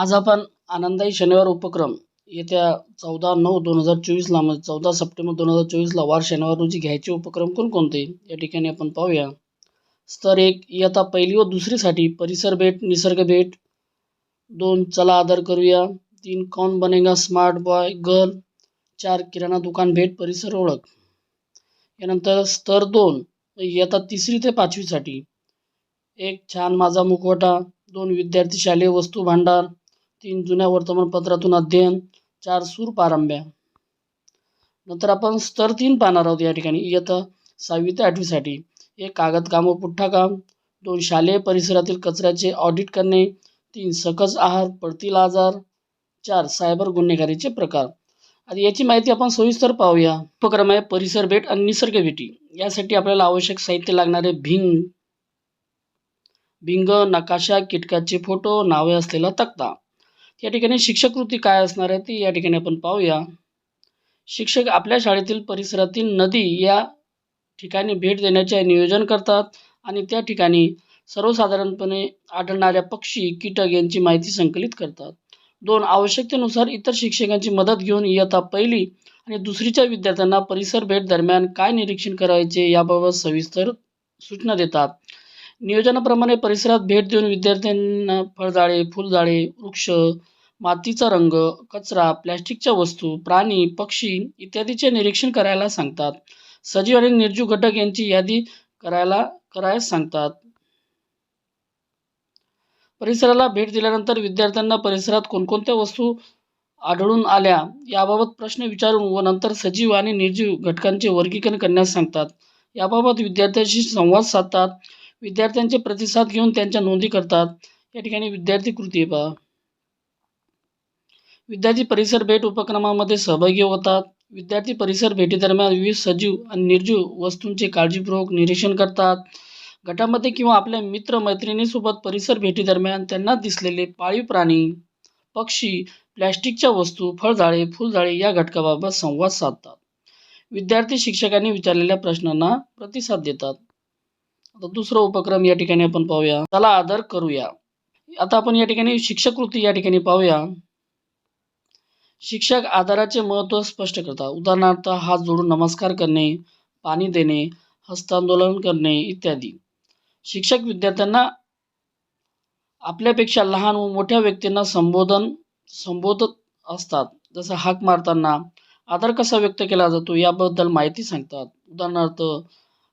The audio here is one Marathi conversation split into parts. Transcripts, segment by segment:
आज आपण आनंदाई शनिवार उपक्रम येत्या चौदा नऊ दोन हजार चोवीसला म्हणजे चौदा सप्टेंबर दोन हजार चोवीसला वार शनिवार रोजी घ्यायचे उपक्रम कोणकोणते? या ठिकाणी आपण पाहूया. स्तर एक इयत्ता पहिली व दुसरीसाठी परिसर भेट निसर्ग भेट. दोन चला आदर करूया. तीन कौन बनेगा स्मार्ट बॉय गर्ल चार किराणा दुकान भेट परिसर ओळख. यानंतर स्तर दोन इयत्ता तिसरी ते पाचवीसाठी एक छान माझा मुखवटा. दोन विद्यार्थी शालेय वस्तू भांडार. तीन जुन्या वर्तमानपत्रातून अध्ययन चार सूर पारंब्या. नंतर आपण स्तर तीन पाहणार आहोत या ठिकाणी. इयत्ता सहावी ते आठवीसाठी. एक कागद काम व पुठ्ठा काम. दोन शालेय परिसरातील कचऱ्याचे ऑडिट करणे. तीन सकस आहार पडतील आजार. चार सायबर गुन्हेगारीचे प्रकार. आता याची माहिती आपण सविस्तर पाहूया. उपक्रम आहे परिसर भेट आणि निसर्ग भेटी. यासाठी आपल्याला आवश्यक साहित्य लागणारे भिंग भिंग नकाशा कीटकाचे फोटो नावे असलेला तक्ता. या ठिकाणी शिक्षक कृती काय असणार आहे ती या ठिकाणी आपण पाहूया. शिक्षक आपल्या शाळेतील परिसरातील नदी या ठिकाणी भेट देण्याचे नियोजन करतात आणि त्या ठिकाणी सर्वसाधारणपणे आढळणाऱ्या पक्षी कीटक यांची माहिती संकलित करतात. दोन आवश्यकतेनुसार इतर शिक्षकांची मदत घेऊन इयत्ता पहिली आणि दुसरीच्या विद्यार्थ्यांना परिसर भेट दरम्यान काय निरीक्षण करायचे याबाबत सविस्तर सूचना देतात. नियोजनाप्रमाणे परिसरात भेट देऊन विद्यार्थ्यांना फळझाडे फुलझाडे वृक्ष मातीचा रंग कचरा प्लॅस्टिकच्या वस्तू प्राणी पक्षी इत्यादीचे निरीक्षण करायला सांगतात. सजीव आणि निर्जीव घटक यांची यादी करायला करायला सांगतात. परिसराला भेट दिल्यानंतर विद्यार्थ्यांना परिसरात कोणकोणत्या वस्तू आढळून आल्या याबाबत प्रश्न विचारून व नंतर सजीव आणि निर्जीव घटकांचे वर्गीकरण करण्यास सांगतात. याबाबत विद्यार्थ्यांशी संवाद साधतात. विद्यार्थ्यांचे प्रतिसाद घेऊन त्यांच्या नोंदी करतात. या ठिकाणी विद्यार्थी कृती पहा. विद्यार्थी परिसर भेट उपक्रमामध्ये सहभागी होतात. विद्यार्थी परिसर भेटीदरम्यान विविध सजीव आणि निर्जीव वस्तूंचे काळजीपूर्वक निरीक्षण करतात. गटामध्ये किंवा आपल्या मित्र मैत्रिणीसोबत परिसर भेटीदरम्यान त्यांना दिसलेले पाळीव प्राणी पक्षी प्लॅस्टिकच्या वस्तू फळझाडे फुलझाडे या घटकाबाबत संवाद साधतात. विद्यार्थी शिक्षकांनी विचारलेल्या प्रश्नांना प्रतिसाद देतात. आता दुसरा उपक्रम या ठिकाणी आपण पाहूया. त्याला आदर करूया. आता आपण या ठिकाणी शिक्षक कृती या ठिकाणी पाहूया. शिक्षक आदराचे महत्त्व स्पष्ट करतात. उदाहरणार्थ हात जोडून नमस्कार करणे पाणी देणे हस्तांदोलन करणे इत्यादी. शिक्षक विद्यार्थ्यांना आपल्यापेक्षा लहान व मोठ्या व्यक्तींना संबोधन संबोधत असतात. जसं हाक मारताना आदर कसा व्यक्त केला जातो याबद्दल माहिती सांगतात. उदाहरणार्थ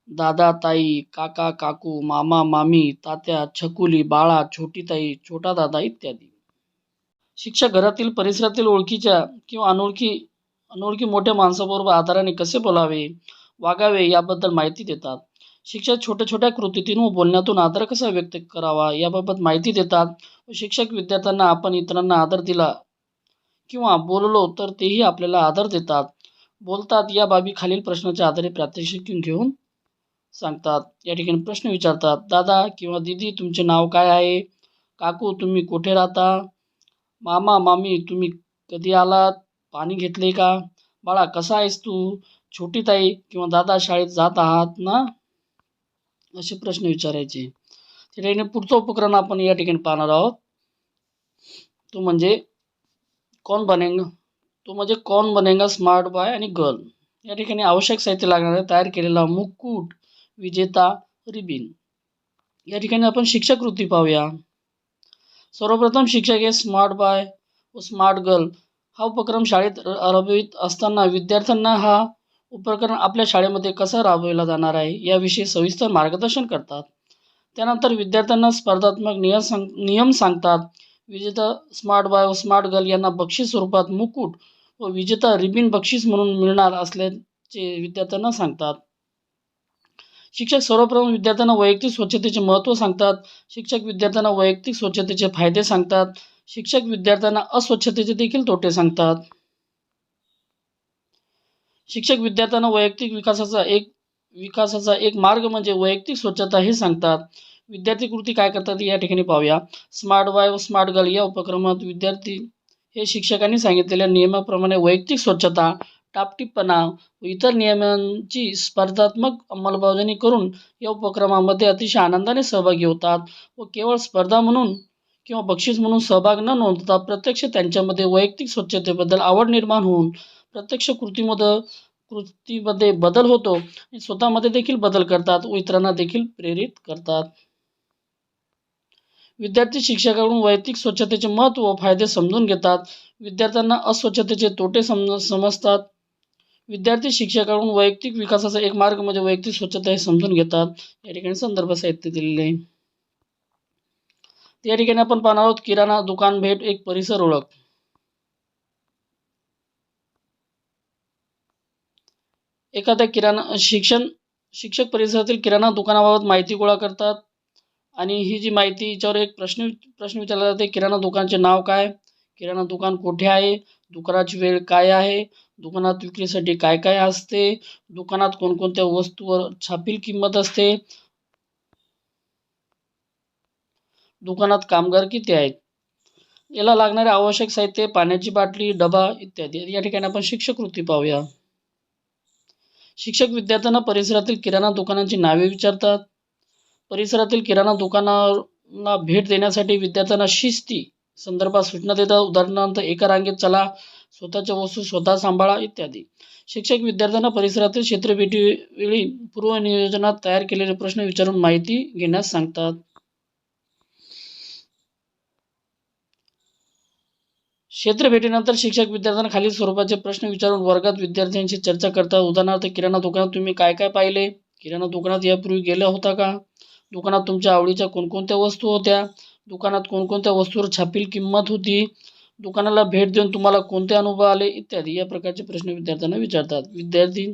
दादा ताई काका काकू मामा मामी तात्या छकुली बाळा छोटी ताई छोटा दादा इत्यादी. शिक्षक घरातील परिसरातील ओळखीच्या किंवा अनोळखी अनोळखी मोठ्या माणसाबरोबर आदराने कसे बोलावे वागावे याबद्दल माहिती देतात. शिक्षक छोट्या छोट्या कृतीतून व बोलण्यातून आदर कसा व्यक्त करावा याबाबत माहिती देतात. व शिक्षक विद्यार्थ्यांना आपण इतरांना आदर दिला किंवा बोललो तर तेही आपल्याला आदर देतात. बोलतात या बाबी खालील प्रश्नाच्या आधारे प्रात्यक्षिक घेऊन सांगतात. या ठिकाणी प्रश्न विचारतात दादा किंवा दीदी तुमचे नाव काय आहे? काकू तुम्ही कुठे राहता? मामा मामी तुम्ही कधी आलात? पाणी घेतले का? बाळा कसा आहेस तू? छोटी ताई किंवा दादा शाळेत जात आहात ना? असे प्रश्न विचारायचे. त्या ठिकाणी पुढचा उपक्रम आपण या ठिकाणी पाहणार आहोत. तो म्हणजे कोण बनेगा तो म्हणजे कोण बनेगा स्मार्ट बॉय आणि गर्ल. या ठिकाणी आवश्यक साहित्य लागणारे तयार केलेला मुकुट विजेता रिबिन. या ठिकाणी आपण शिक्षक वृत्ती पाहूया. सर्वप्रथम शिक्षक हे स्मार्ट बॉय व स्मार्ट गर्ल हा उपक्रम शाळेत राबवित असताना विद्यार्थ्यांना हा उपक्रम आपल्या शाळेमध्ये कसा राबविला जाणार आहे याविषयी सविस्तर मार्गदर्शन करतात. त्यानंतर विद्यार्थ्यांना स्पर्धात्मक नियम सांग नियम सांगतात. विजेता स्मार्ट बॉय व स्मार्ट गर्ल यांना बक्षीस स्वरूपात मुकुट व विजेता रिबिन बक्षीस म्हणून मिळणार असल्याचे विद्यार्थ्यांना सांगतात. शिक्षक सर्वप्रथम विद्यार्थ्यांना वैयक्तिक स्वच्छतेचे महत्त्व सांगतात. शिक्षक विद्यार्थ्यांना वैयक्तिक स्वच्छतेचे फायदे सांगतात. शिक्षक विद्यार्थ्यांना अस्वच्छतेचे देखील तोटे सांगतात. शिक्षक विद्यार्थ्यांना वैयक्तिक विकासाचा एक विकासाचा एक मार्ग म्हणजे वैयक्तिक स्वच्छता हे सांगतात. विद्यार्थी कृती काय करतात या ठिकाणी पाहूया. स्मार्ट बॉय व स्मार्ट गर्ल या उपक्रमात विद्यार्थी हे शिक्षकांनी सांगितलेल्या नियमाप्रमाणे वैयक्तिक स्वच्छता टापटीपणा व इतर नियमांची स्पर्धात्मक अंमलबजावणी करून या उपक्रमामध्ये अतिशय आनंदाने सहभागी होतात व केवळ स्पर्धा म्हणून किंवा बक्षीस म्हणून सहभाग न नोंदता प्रत्यक्ष त्यांच्यामध्ये वैयक्तिक स्वच्छतेबद्दल आवड निर्माण होऊन प्रत्यक्ष कृतीमध्ये कृतीमध्ये बदल होतो आणि स्वतःमध्ये देखील बदल करतात व इतरांना देखील प्रेरित करतात. विद्यार्थी शिक्षकाकडून वैयक्तिक स्वच्छतेचे महत्त्व व फायदे समजून घेतात. विद्यार्थ्यांना अस्वच्छतेचे तोटे सम समजतात. विद्यार्थी शिक्षकाकडून वैयक्तिक विकासाचा एक मार्ग म्हणजे वैयक्तिक स्वच्छता हे समजून घेतात. या ठिकाणी संदर्भ साहित्य दिलेले आहे. या ठिकाणी आपण पाहणार आहोत किराणा दुकान भेट एक परिसर ओळख. एखाद्या किराणा शिक्षण शिक्षक परिसरातील किराणा दुकानाबाबत माहिती गोळा करतात आणि ही जी माहिती याच्यावर एक प्रश्न प्रश्न विचारला जाते किराणा दुकानचे नाव काय? किराणा दुकान कुठे आहे? दुकानाची वेळ काय आहे? दुकानात विक्रीसाठी काय काय असते? दुकानात कोणकोणत्या वस्तूवर छापील किंमत असते? दुकानात कामगार किती आहेत? याला लागणारे आवश्यक साहित्य पाण्याची बाटली डबा इत्यादी. या ठिकाणी आपण शिक्षक वृत्ती पाहूया. शिक्षक विद्यार्थ्यांना परिसरातील किराणा दुकानांची नावे विचारतात. परिसरातील किराणा दुकानाला भेट देण्यासाठी विद्यार्थ्यांना शिस्ती संदर्भात सूचना देतात. उदाहरणार्थ एका रांगेत चला स्वतःच्या वस्तू स्वतः सांभाळा इत्यादी. शिक्षक विद्यार्थ्यांना परिसरातील क्षेत्रभेटीवेळी पूर्वनियोजनात तयार केलेले प्रश्न विचारून माहिती घेण्यास सांगतात. क्षेत्रभेटीनंतर शिक्षक विद्यार्थ्यांना खालील स्वरूपाचे प्रश्न विचारून वर्गात विद्यार्थ्यांशी चर्चा करतात. उदाहरणार्थ किराणा दुकानात तुम्ही काय काय पाहिले? किराणा दुकानात यापूर्वी गेला होता का? दुकानात तुमच्या आवडीच्या कोणकोणत्या वस्तू होत्या? दुकानात कोणकोणत्या वस्तूवर छापील किंमत होती? दुकानाला भेट देऊन तुम्हाला कोणते अनुभव आले इत्यादी या प्रकारचे प्रश्न विद्यार्थ्यांना विचारतात. विद्यार्थी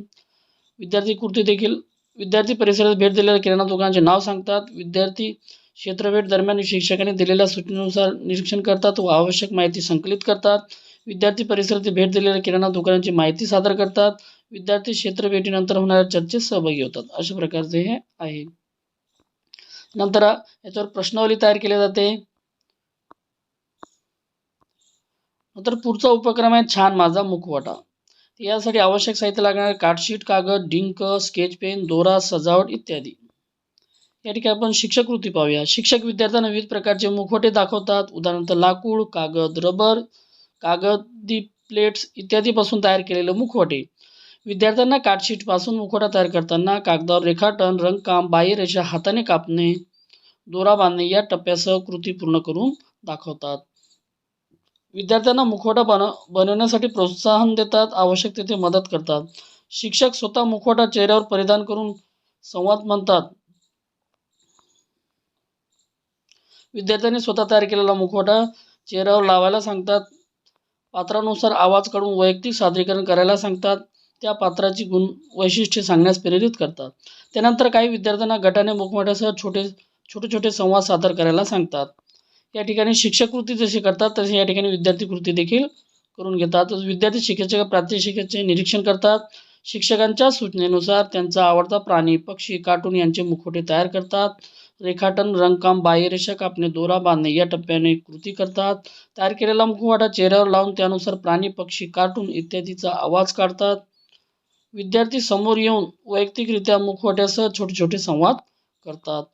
विद्यार्थी कृती देखील विद्यार्थी परिसरात भेट दिलेल्या किराणा दुकानाचे नाव सांगतात. विद्यार्थी क्षेत्रभेट दरम्यान शिक्षकांनी दिलेल्या सूचनेनुसार निरीक्षण करतात व आवश्यक माहिती संकलित करतात. विद्यार्थी परिसरात भेट दिलेल्या किराणा दुकानाची माहिती सादर करतात. विद्यार्थी क्षेत्रभेटीनंतर होणाऱ्या चर्चेत सहभागी होतात. अशा प्रकारचे हे आहे. नंतर याच्यावर प्रश्नावली तयार केली जाते. नंतर पुढचा उपक्रम आहे छान माझा मुखवटा. यासाठी आवश्यक साहित्य लागणार कार्डशीट कागद डिंक स्केच पेन दोरा सजावट इत्यादी. या ठिकाणी आपण शिक्षक कृती पाहूया. शिक्षक विद्यार्थ्यांना विविध प्रकारचे मुखवटे दाखवतात. उदाहरणार्थ लाकूड कागद रबर कागदी प्लेट्स इत्यादीपासून तयार केलेले मुखवटे. विद्यार्थ्यांना कार्डशीटपासून मुखवटा तयार करताना कागदावर रेखाटन रंगकाम बाह्यरेषा हाताने कापणे दोरा बांधणे या टप्प्यासह कृती पूर्ण करून दाखवतात. विद्यार्थ्यांना मुखवटा बन बनवण्यासाठी प्रोत्साहन देतात आवश्यक तेथे मदत करतात. शिक्षक स्वतः मुखवटा चेहऱ्यावर परिधान करून संवाद म्हणतात विद्यार्थ्यांनी स्वतः तयार केलेला मुखवटा चेहऱ्यावर लावायला सांगतात. पात्रानुसार आवाज काढून वैयक्तिक सादरीकरण करायला सांगतात. त्या पात्राची गुण वैशिष्ट्ये सांगण्यास प्रेरित करतात. त्यानंतर काही विद्यार्थ्यांना गटाने मुखवट्यासह छोटे छोटे छोटे संवाद सादर करायला सांगतात. या ठिकाणी शिक्षक कृती जशी करतात तसे या ठिकाणी विद्यार्थी कृती देखील करून घेतात. विद्यार्थी शिक्षक प्रात्यक्षिकाचे निरीक्षण करतात. शिक्षकांच्या सूचनेनुसार त्यांचा आवडता प्राणी पक्षी कार्टून यांचे मुखवटे तयार करतात. रेखाटन रंगकाम बाह्यरेषा कापणे दोरा बांधणे या टप्प्याने कृती करतात. तयार केलेला मुखवटा चेहऱ्यावर लावून त्यानुसार प्राणी पक्षी कार्टून इत्यादीचा आवाज काढतात. विद्यार्थी समोर येऊन वैयक्तिकरित्या मुखवट्यासह छोटे छोटे संवाद करतात.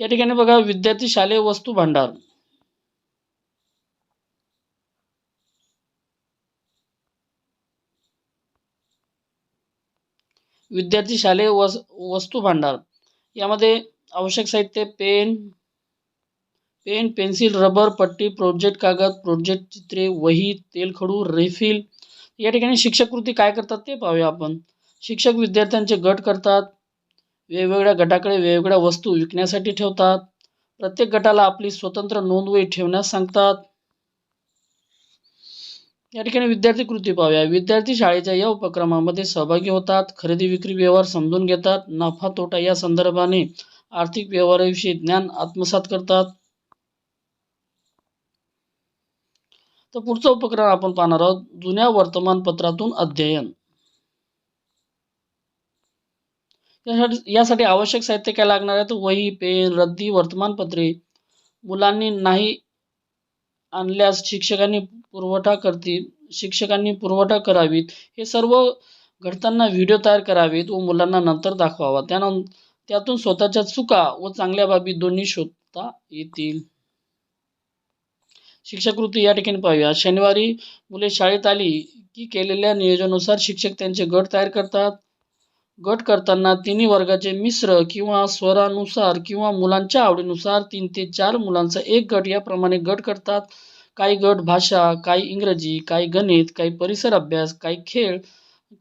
या ठिकाणी बघा विद्यार्थी शालेय वस्तू भांडार. विद्यार्थी शालेय वस वस्तू भांडार. यामध्ये आवश्यक साहित्य पेन पेन पेन्सिल रबर पट्टी प्रोजेक्ट कागद प्रोजेक्ट चित्रे वही तेलखडू रेफिल. या ठिकाणी शिक्षक कृती काय करतात ते पाहूया आपण. शिक्षक विद्यार्थ्यांचे गट करतात. वेगवेगळ्या गटाकडे वेगवेगळ्या वस्तू विकण्यासाठी ठेवतात. प्रत्येक गटाला आपली स्वतंत्र नोंदवही ठेवण्यास सांगतात. या ठिकाणी विद्यार्थी कृती पाहूया. विद्यार्थी शाळेच्या या उपक्रमामध्ये सहभागी होतात खरेदी विक्री व्यवहार समजून घेतात नफा तोटा या संदर्भाने आर्थिक व्यवहाराविषयी ज्ञान आत्मसात करतात. तर पुढचा उपक्रम आपण पाहणार आहोत जुन्या वर्तमानपत्रातून अध्ययन. यासाठी यासाठी आवश्यक साहित्य काय लागणार आहे? तर वही पेन रद्दी वर्तमानपत्रे. मुलांनी नाही आणल्यास शिक्षकांनी पुरवठा करतील शिक्षकांनी पुरवठा करावीत. हे सर्व घडताना व्हिडिओ तयार करावेत व मुलांना नंतर दाखवावा. त्यानं त्यातून स्वतःच्या चुका व चांगल्या बाबी दोन्ही शोधता येतील. शिक्षाकृती या ठिकाणी पाहूया. शनिवारी मुले शाळेत आली की केलेल्या नियोजनानुसार शिक्षक त्यांचे गट तयार करतात. गट करताना तिन्ही वर्गाचे मिश्र किंवा स्वरानुसार किंवा मुलांच्या आवडीनुसार तीन ते चार मुलांचा एक गट याप्रमाणे गट करतात. काही गट भाषा काही इंग्रजी काही गणित काही परिसर अभ्यास काही खेळ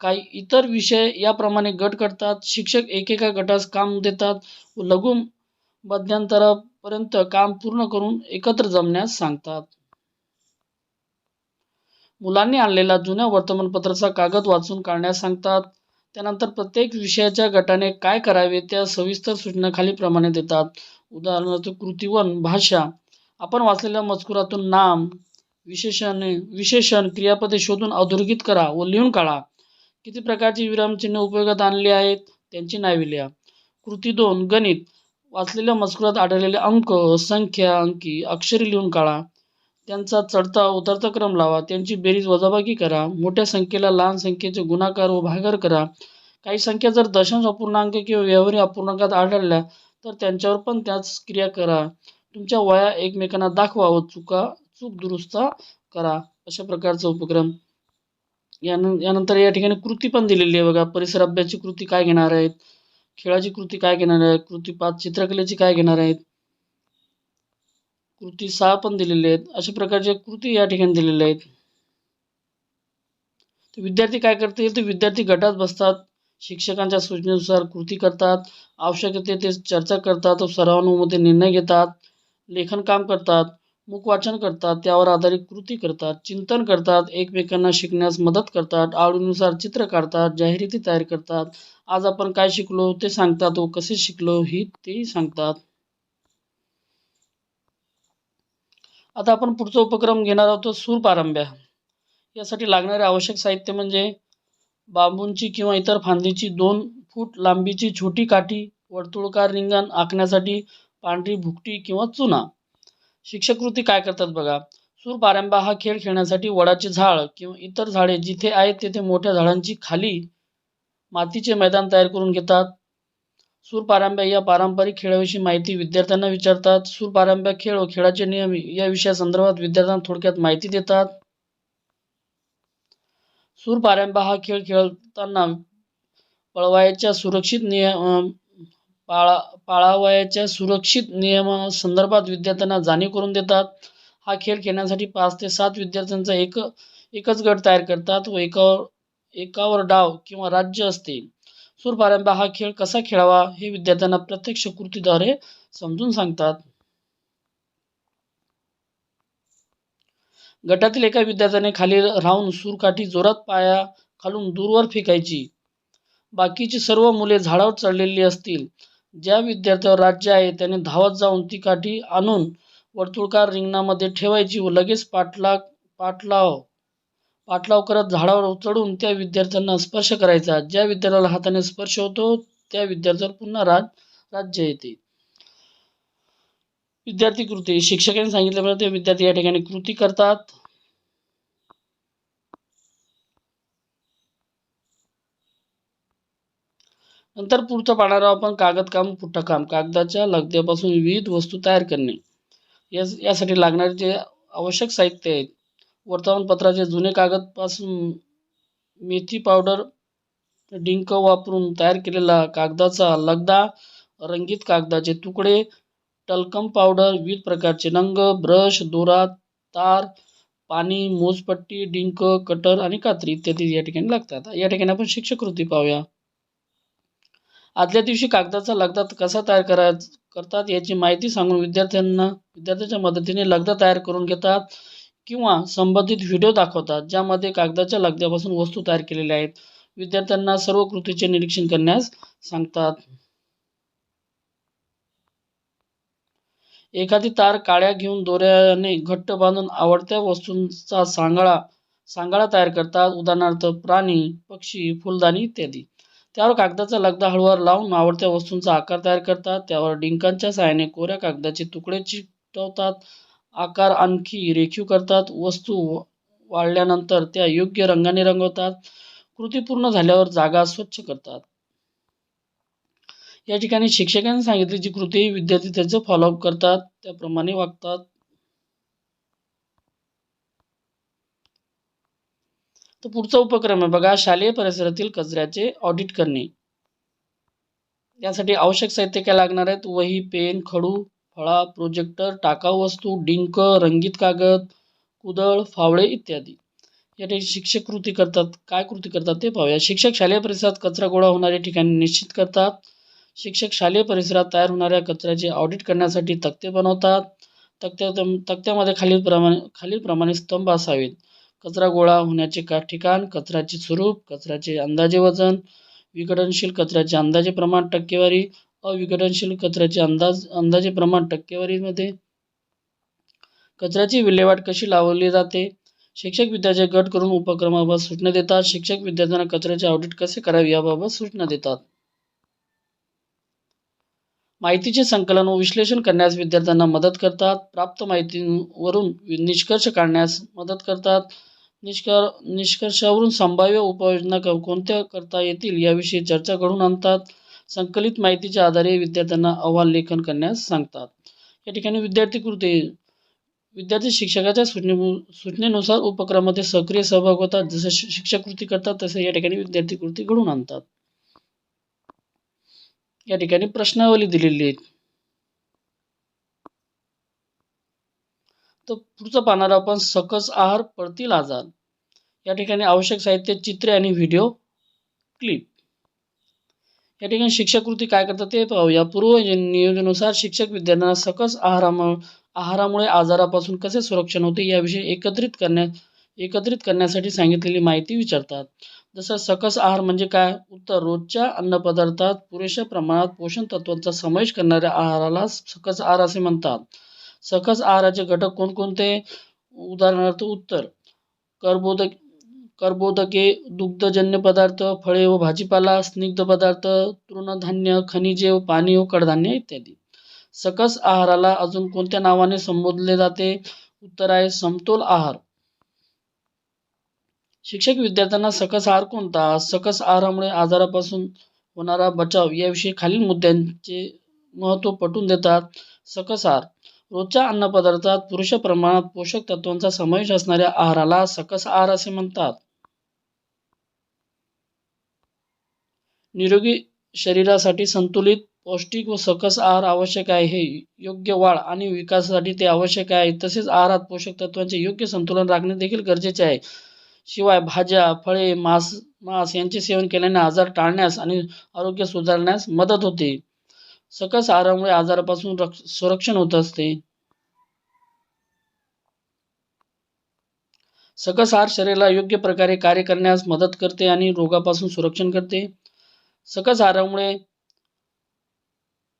काही इतर विषय याप्रमाणे गट करतात. शिक्षक एकेका गटास काम देतात. व लघु मध्यंतरापर्यंत काम पूर्ण करून एकत्र जमण्यास सांगतात. मुलांनी आणलेला जुन्या वर्तमानपत्राचा कागद वाचून काढण्यास सांगतात. त्यानंतर प्रत्येक विषयाच्या गटाने काय करावे त्या सविस्तर सूचना खालीप्रमाणे देतात. उदाहरणार्थ कृतिवन भाषा आपण वाचलेल्या मजकुरातून नाम विशेषण विशेषण क्रियापदे शोधून अधोरेखित करा व लिहून काढा. किती प्रकारची विरामचिन्ह उपयोगात आणली आहेत? त्यांची नावे लिहा. कृती दोन गणित वाचलेल्या मजकुरात आढळलेले अंक संख्या अंकी अक्षरे लिहून काढा. त्यांचा चढता उतरता क्रम लावा. त्यांची बेरीज वजाबाकी करा. मोठ्या संख्येला लहान संख्येचे गुणाकार व भागर करा. काही संख्या जर दशांश अपूर्णांक किंवा व्यवहारी अपूर्णांकात आढळल्या तर त्यांच्यावर पण त्याच क्रिया करा. तुमच्या वया एकमेकांना दाखवा व चुका चूक दुरुस्त करा. अशा प्रकारचा उपक्रम. यान यानंतर या ठिकाणी कृती पण दिलेली आहे बघा. परिसर अभ्यासची कृती काय घेणार आहेत? खेळाची कृती काय घेणार आहे कृती पाच चित्रकलेची काय घेणार आहेत? कृती सहा पण दिलेले आहेत. अशा प्रकारच्या कृती या ठिकाणी दिलेल्या आहेत. तर विद्यार्थी काय करतील? तर विद्यार्थी गटात बसतात. शिक्षकांच्या सूचनेनुसार कृती करतात. आवश्यकते ते चर्चा करतात व सरावानुमध्ये निर्णय घेतात. लेखन काम करतात. मुखवाचन करतात. त्यावर आधारित कृती करतात. चिंतन करतात. एकमेकांना शिकण्यास मदत करतात. आवडीनुसार चित्र काढतात. जाहिराती तयार करतात. आज आपण काय शिकलो ते सांगतात व कसे शिकलो ही तेही सांगतात. आता आपण पुढचा उपक्रम घेणार आहोत सूर पारंब्या यासाठी लागणारे आवश्यक साहित्य म्हणजे बांबूंची किंवा इतर फांदीची दोन फूट लांबीची छोटी काठी वर्तुळकार रिंगण आखण्यासाठी पांढरी भुकटी किंवा चुना. शिक्षकृती काय करतात बघा सूर पारंब्या हा खेळ खेळण्यासाठी वडाचे झाड किंवा इतर झाडे जिथे आहेत तेथे मोठ्या झाडांची खाली मातीचे मैदान तयार करून घेतात. सूरपारंब्या या पारंपरिक खेळाविषयी माहिती विद्यार्थ्यांना विचारतात. सूरपारंब्या खेळ व खेळाचे नियम या विषयासंदर्भात विद्यार्थ्यांना थोडक्यात माहिती देतात. सूरपारंब्या हा खेळ खेळताना पळवायच्या सुरक्षित नियम पाळा पाळावयाच्या सुरक्षित नियमासंदर्भात विद्यार्थ्यांना जाणीव करून देतात. हा खेळ खेळण्यासाठी पाच ते सात विद्यार्थ्यांचा एक एकच गट तयार करतात व एकावर एकावर डाव किंवा राज्य असते. सूरपारंब्या हा खेळ कसा खेळावा हे विद्यार्थ्यांना प्रत्यक्ष कृतीद्वारे समजून सांगतात. गटातील एका विद्यार्थ्याने खाली राहून सूरकाठी जोरात पाया खालून दूरवर फेकायची. बाकीची सर्व मुले झाडावर चढलेली असतील. ज्या विद्यार्थ्यावर राज्य आहे त्याने धावत जाऊन ती काठी आणून वर्तुळकार रिंगणामध्ये ठेवायची व लगेच पाठलाग पाठलाव पाठलाव करत झाडावर चढून त्या विद्यार्थ्यांना स्पर्श करायचा. ज्या विद्यार्थ्याला हाताने स्पर्श होतो त्या विद्यार्थ्यावर पुन्हा राज राज्य येते. विद्यार्थी कृती. शिक्षकांनी सांगितल्याप्रमाणे ते विद्यार्थी या ठिकाणी कृती करतात. नंतर पुढचं पाहणार आपण कागद काम पुट्ठा काम. कागदाच्या लगद्यापासून विविध वस्तू तयार करणे. यासाठी लागणारे जे आवश्यक साहित्य आहेत वर्तमानपत्राचे जुने कागदपासून मेथी पावडर डिंक वापरून तयार केलेला कागदाचा लगदा रंगीत कागदाचे तुकडे टलकम पावडर विविध प्रकारचे रंग ब्रश दोरा तार पाणी मोजपट्टी डिंक कटर आणि कात्री इत्यादी या ठिकाणी लागतात. या ठिकाणी आपण शिक्षकृती पाहूया. आदल्या दिवशी कागदाचा लगदा कसा तयार करा करतात याची माहिती सांगून विद्यार्थ्यांना विद्यार्थ्यांच्या मदतीने लगदा तयार करून घेतात. किंवा संबंधित व्हिडिओ दाखवतात ज्यामध्ये कागदाच्या लगद्यापासून वस्तू तयार केलेल्या आहेत. विद्यार्थ्यांना सर्व कृतीचे निरीक्षण करण्यास सांगतात. एखादी तार काळ्या घेऊन दोऱ्याने घट्ट बांधून आवडत्या वस्तूंचा सांगाळा सांगाळा तयार करतात. उदाहरणार्थ प्राणी पक्षी फुलदाणी इत्यादी. त्यावर कागदाचा लगदा हळूवार लावून आवडत्या वस्तूंचा आकार तयार करतात. त्यावर डिंकांच्या सहाय्याने कोऱ्या कागदाचे तुकडे चिकटवतात. आकार आणखी रेखीव करतात. वस्तू वाळल्यानंतर त्या योग्य रंगाने रंगवतात. कृती पूर्ण झाल्यावर जागा स्वच्छ करतात. या ठिकाणी शिक्षकांनी सांगितली जी कृती विद्यार्थी त्याचं फॉलोअप करतात त्याप्रमाणे वागतात. तर पुढचा उपक्रम आहे बघा शालेय परिसरातील कचऱ्याचे ऑडिट करणे. यासाठी आवश्यक साहित्य काय लागणार आहेत? वही पेन खडू फळा प्रोजेक्टर टाकाऊ वस्तू डिंक रंगीत कागद कुदळ फावळे इत्यादी. या ठिकाणी शिक्षक कृती करतात. काय कृती करतात ते पाहूया. शिक्षक शालेय परिसरात कचरा गोळा होणाऱ्या ठिकाणी निश्चित करतात. शिक्षक शालेय परिसरात तयार होणाऱ्या कचऱ्याचे ऑडिट करण्यासाठी तक्ते बनवतात. तक्त्या तक्त्यामध्ये खालीलप्रमाणे खालीलप्रमाणे स्तंभ असावेत. कचरा गोळा होण्याचे का ठिकाण कचऱ्याचे स्वरूप कचऱ्याचे अंदाजे वजन विघटनशील कचऱ्याचे अंदाजे प्रमाण टक्केवारी अविघटनशील कचऱ्याचे अंदाज अंदाजे प्रमाण टक्केवारीमध्ये. कचऱ्याची विल्हेवाट कशी लावली जाते? शिक्षक विद्यार्थी गट करून उपक्रमाबाबत सूचना देतात. शिक्षक विद्यार्थ्यांना कचऱ्याचे ऑडिट कसे करावे याबाबत सूचना देतात. माहितीचे संकलन व विश्लेषण करण्यास विद्यार्थ्यांना मदत करतात. प्राप्त माहितीवरून निष्कर्ष काढण्यास मदत करतात. निष्कर निष्कर्षावरून संभाव्य उपाययोजना कोणत्या करता येतील याविषयी चर्चा घडून आणतात. संकलित माहितीच्या आधारे विद्यार्थ्यांना अहवाल लेखन करण्यास सांगतात. या ठिकाणी विद्यार्थी कृती विद्यार्थी शिक्षकाच्या सूचने सूचनेनुसार उपक्रमामध्ये सक्रिय सहभाग होतात. जसे शिक्षक कृती करतात तसे या ठिकाणी विद्यार्थी कृती घडून आणतात. या ठिकाणी प्रश्नावली दिलेली आहेत. तर पुढचं पाहणार आपण सकस आहार पडतील आजार. या ठिकाणी आवश्यक साहित्य चित्रे आणि व्हिडिओ क्लिप. या ठिकाणी शिक्षक कृती काय करतात ते पाहूया. पूर्व नियोजनानुसार शिक्षक विद्यार्थ्यांना सकस आहारामुळे आहारामुळे आजारापासून कसे संरक्षण होते याविषयी एकत्रित करण्या एकत्रित करण्यासाठी सांगितलेली माहिती विचारतात. जसं सकस आहार म्हणजे काय? उत्तर रोजच्या अन्नपदार्थात पुरेशा प्रमाणात पोषण तत्वांचा समावेश करणाऱ्या आहाराला सकस आहार असे म्हणतात. सकस आहाराचे घटक कोणकोणते? उदाहरणार्थ उत्तर कर्बोदक कर्बोदके दुग्धजन्य पदार्थ फळे व भाजीपाला स्निग्ध पदार्थ तृणधान्य खनिजे व पाणी व कडधान्य इत्यादी. सकस आहाराला अजून कोणत्या नावाने संबोधले जाते? उत्तर आहे समतोल आहार. शिक्षक विद्यार्थ्यांना सकस आहार कोणता? सकस आहारामुळे आजारापासून होणारा बचाव याविषयी खालील मुद्द्यांचे महत्त्व पटवून देतात. सकस आहार. रोजच्या अन्नपदार्थात पुरेशा प्रमाणात पोषक तत्वांचा समावेश असणाऱ्या आहाराला सकस आहार असे म्हणतात. निरोगी शरीरासाठी संतुलित पौष्टिक व सकस आहार आवश्यक आहे. हे योग्य वाढ आणि विकासासाठी ते आवश्यक आहे. तसेच आहारात पोषक तत्वांचे योग्य संतुलन राखणे देखील गरजेचे आहे. शिवाय भाज्या फळे मांस मांस यांचे सेवन केल्याने आजार टाळण्यास आणि आरोग्य सुधारण्यास मदत होते. सकस आहारामुळे आजारापासून संरक्षण होत असते. सकस आहार शरीराला योग्य प्रकारे कार्य करण्यास मदत करते आणि रोगापासून संरक्षण करते. सकस आहारामुळे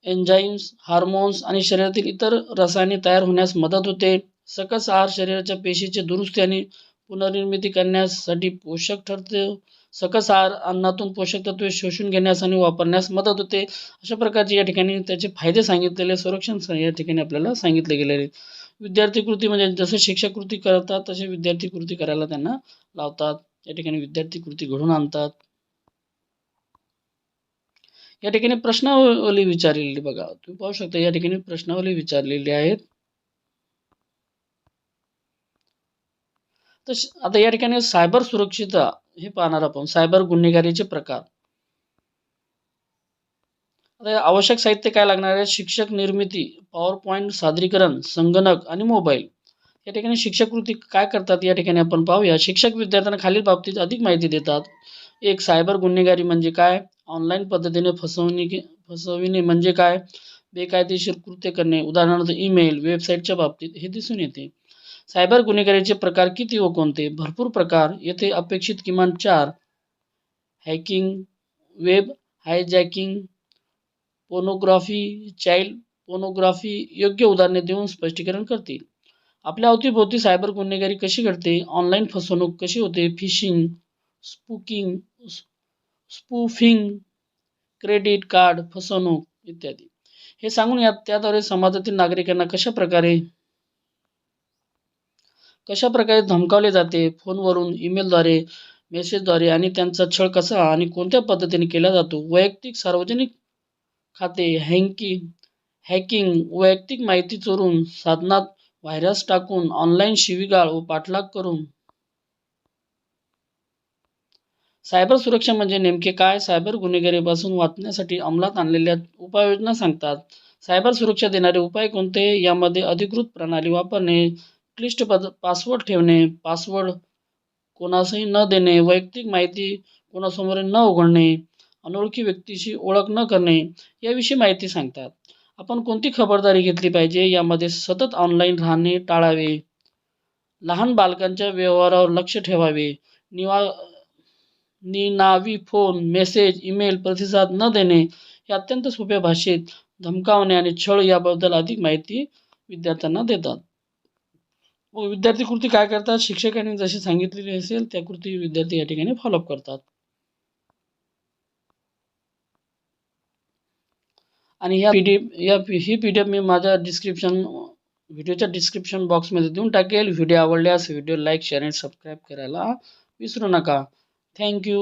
एन्झाईम्स हार्मोन्स आणि शरीरातील इतर रसायने तयार होण्यास मदत होते. सकस आहार शरीराच्या पेशीचे दुरुस्ती आणि पुनर्निर्मिती करण्यासाठी पोषक ठरते सकस आहार अन्नातून पोषक तत्वे शोषून घेण्यास आणि वापरण्यास मदत होते. अशा प्रकारचे या ठिकाणी त्याचे फायदे सांगितलेले संरक्षण या ठिकाणी आपल्याला सांगितले गेलेले. विद्यार्थी कृती म्हणजे जसं शिक्षक कृती करतात तसे विद्यार्थी कृती करायला त्यांना लावतात. या ठिकाणी विद्यार्थी कृती घडून आणतात. या ठिकाणी प्रश्नावली विचारलेली बघा. तुम्ही पाहू शकता या ठिकाणी प्रश्नावली विचारलेली आहेत. तर आता या ठिकाणी सायबर सुरक्षितता हे पाहणार आपण. सायबर गुन्हेगारीचे प्रकार. आता आवश्यक साहित्य काय लागणार आहे? शिक्षक निर्मिती पॉवर पॉईंट सादरीकरण संगणक आणि मोबाईल. या ठिकाणी शिक्षक कृती काय करतात? या ठिकाणी आपण पाहूया. शिक्षक विद्यार्थ्यांना खालील बाबतीत अधिक माहिती देतात. एक सायबर गुन्हेगारी म्हणजे काय? ऑनलाईन पद्धतीने फसवणी फसविणे म्हणजे काय? बेकायदेशीर कृत्य करणे. उदाहरणार्थ ईमेल वेबसाईटच्या बाबतीत हे दिसून येते. सायबर गुन्हेगारीचे प्रकार किती व कोणते? भरपूर प्रकार. येथे अपेक्षित किमान चार. Hacking web hijacking pornography child pornography योग्य उदाहरणे देऊन स्पष्टीकरण करतील. आपल्या अवतीभोवती सायबर गुन्हेगारी कशी घडते? ऑनलाईन फसवणूक कशी होते? Phishing spooking spoofing credit card फसवणूक इत्यादी. हे सांगून यात त्याद्वारे समाजातील नागरिकांना कशा प्रकारे कशा प्रकारे धमकावले जाते? फोनवरून ईमेलद्वारे मेसेजद्वारे आणि त्यांचा छळ कसा आणि कोणत्या पद्धतीने केला जातो? वैयक्तिक सार्वजनिक खाते हँकिंग हॅकिंग वैयक्तिक माहिती चोरून साधनात व्हायरस टाकून ऑनलाईन शिवीगाळ व पाठलाग करून सायबर सुरक्षा म्हणजे नेमके काय? सायबर गुन्हेगारीपासून वाचण्यासाठी अंमलात आणलेल्या उपाययोजना सांगतात. सायबर सुरक्षा देणारे उपाय कोणते? यामध्ये अधिकृत प्रणाली वापरणे क्लिष्ट पद पासवर्ड ठेवणे पासवर्ड कोणासही न देणे वैयक्तिक माहिती कोणासमोर न उघडणे अनोळखी व्यक्तीशी ओळख न करणे याविषयी माहिती सांगतात. आपण कोणती खबरदारी घेतली पाहिजे? यामध्ये सतत ऑनलाईन राहणे टाळावे. लहान बालकांच्या व्यवहारावर लक्ष ठेवावे. निवा निनावी फोन मेसेज ईमेल प्रतिसाद न देणे हे अत्यंत सोप्या भाषेत धमकावणे आणि छळ याबद्दल अधिक माहिती विद्यार्थ्यांना देतात. विद्यार्थी कृती काय करतात? शिक्षकांनी जशी सांगितलेली असेल त्या कृती विद्यार्थी या ठिकाणी फॉलोअप करतात. आणि ह्या पी डी या ही पी डी एफ मी माझ्या डिस्क्रिप्शन व्हिडिओच्या डिस्क्रिप्शन बॉक्समध्ये देऊन टाकेल. व्हिडिओ आवडल्यास व्हिडिओ लाईक शेअर आणि सबस्क्राईब करायला विसरू नका. Thank you.